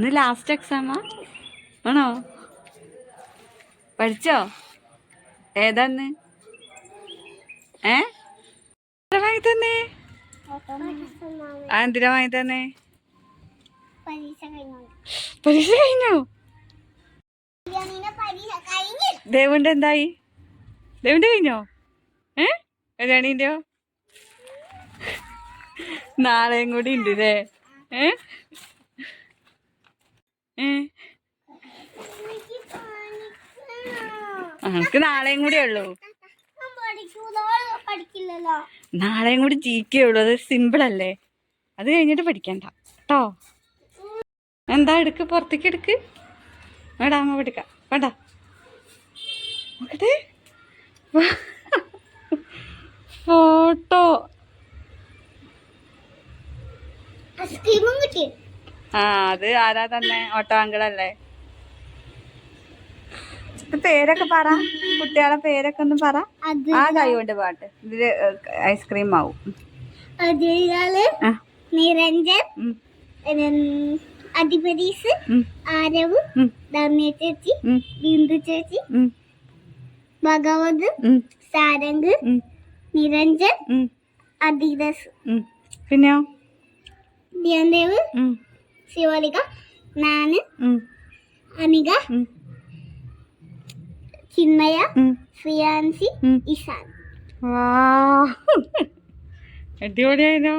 ഇന്ന് ലാസ്റ്റ് എക്സാമാ ആണോ? പഠിച്ചോ? ഏതാന്ന് ഏ? വാങ്ങി തന്നെ? ആ എന്തിനാ വാങ്ങി തന്നെ? പരീക്ഷ കഴിഞ്ഞു? ദേവുന്റെ എന്തായി? ദേവുന്റെ കഴിഞ്ഞോ? ഏ? കല്യാണീന്റെയോ നാളെയും കൂടി ഉണ്ട് അല്ലേ ഏ? നമുക്ക് നാളെയും കൂടെ ഉള്ളൂ. നാളെയും കൂടി ജീക്കേ ഉള്ളൂ. അത് സിമ്പിൾ അല്ലേ? അത് കഴിഞ്ഞിട്ട് പഠിക്കണ്ട. കേട്ടോ എന്താ എടുക്ക്? പുറത്തേക്ക് എടുക്ക്. വേടാ അമ്മ പഠിക്കാം വേണ്ട. നോക്കട്ടെ. ഫോട്ടോ. ഐസ്ക്രീമും കിട്ടി. ആ അത് ആരാ തന്നെ? ഓട്ടോ അങ്കിളല്ലേ? പേരൊക്കെ പറ. കുട്ടികളെ പേരൊക്കെ ഒന്ന് പറ. ആ കൈ കൊണ്ട് പാട്ട്. ഇതിൽ ഐസ്ക്രീം ആവും. നിരഞ്ജൻ ഉം, ആരവ് ധന്യ ചേച്ചി ബിന്ദു ചേച്ചി ഭഗവത് സാരംഗ് നിരഞ്ജൻ അധിരസ്. പിന്നെയോ? ധ്യാൻദേവ് ഉം, ശിവലിക നാന് അനിക ചിന്മയ ഫിയാൻസി വാ. അടിപൊളിയായല്ലോ